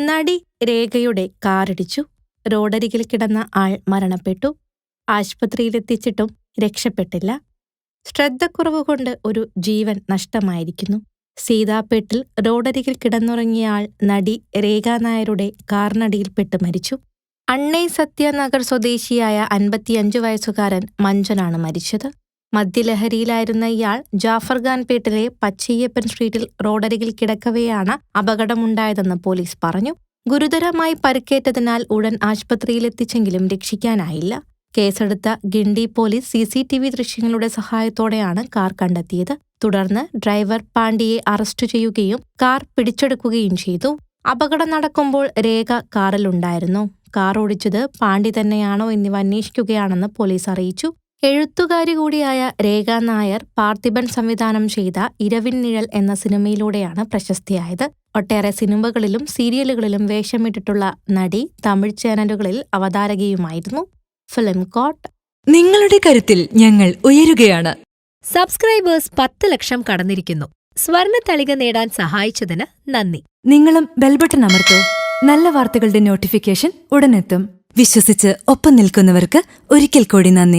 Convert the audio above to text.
നടി രേഖയുടെ കാറിടിച്ചു. റോഡരികിൽ കിടന്ന ആൾ മരണപ്പെട്ടു. ആശുപത്രിയിലെത്തിച്ചിട്ടും രക്ഷപ്പെട്ടില്ല. ശ്രദ്ധക്കുറവ് കൊണ്ട് ഒരു ജീവൻ നഷ്ടമായിരിക്കുന്നു. സീതാപേട്ടിൽ റോഡരികിൽ കിടന്നുറങ്ങിയ ആൾ നടി രേഖാ നായരുടെ കാറിനടിയിൽപ്പെട്ട് മരിച്ചു. അണ്ണൈ സത്യനഗർ സ്വദേശിയായ അൻപത്തിയഞ്ചു വയസ്സുകാരൻ മഞ്ജനാണ് മരിച്ചത്. മദ്യലഹരിയിലായിരുന്ന ഇയാൾ ജാഫർഖാൻ പേട്ടിലെ പച്ചയ്യപ്പൻ സ്ട്രീറ്റിൽ റോഡരികിൽ കിടക്കവെയാണ് അപകടമുണ്ടായതെന്ന് പോലീസ് പറഞ്ഞു. ഗുരുതരമായി പരിക്കേറ്റതിനാൽ ഉടൻ ആശുപത്രിയിലെത്തിച്ചെങ്കിലും രക്ഷിക്കാനായില്ല. കേസെടുത്ത Guindy police C C T V ദൃശ്യങ്ങളുടെ സഹായത്തോടെയാണ് കാർ കണ്ടെത്തിയത്. തുടർന്ന് ഡ്രൈവർ പാണ്ഡിയെ അറസ്റ്റ് ചെയ്യുകയും കാർ പിടിച്ചെടുക്കുകയും ചെയ്തു. അപകടം നടക്കുമ്പോൾ രേഖ കാറിലുണ്ടായിരുന്നു. കാർ ഓടിച്ചത് പാണ്ഡി തന്നെയാണോ എന്നിവ അന്വേഷിക്കുകയാണെന്ന് പോലീസ് അറിയിച്ചു. എഴുത്തുകാരി കൂടിയായ രേഖ നായർ പാർത്ഥിബൻ സംവിധാനം ചെയ്ത ഇരവിൻ നിഴൽ എന്ന സിനിമയിലൂടെയാണ് പ്രശസ്തിയായത്. ഒട്ടേറെ സിനിമകളിലും സീരിയലുകളിലും വേഷമിട്ടിട്ടുള്ള നടി തമിഴ് ചാനലുകളിൽ അവതാരകയുമായിരുന്നു. Film coat. നിങ്ങളുടെ കരുത്തിൽ ഞങ്ങൾ ഉയരുകയാണ്. സബ്സ്ക്രൈബേഴ്സ് പത്ത് ലക്ഷം കടന്നിരിക്കുന്നു. സ്വർണ തളിക നേടാൻ സഹായിച്ചതിന് നന്ദി. നിങ്ങളും ബെൽബട്ടൺ അമർത്തോ. നല്ല വാർത്തകളുടെ നോട്ടിഫിക്കേഷൻ ഉടനെത്തും. വിശ്വസിച്ച് ഒപ്പം നിൽക്കുന്നവർക്ക് ഒരിക്കൽ കൂടി നന്ദി.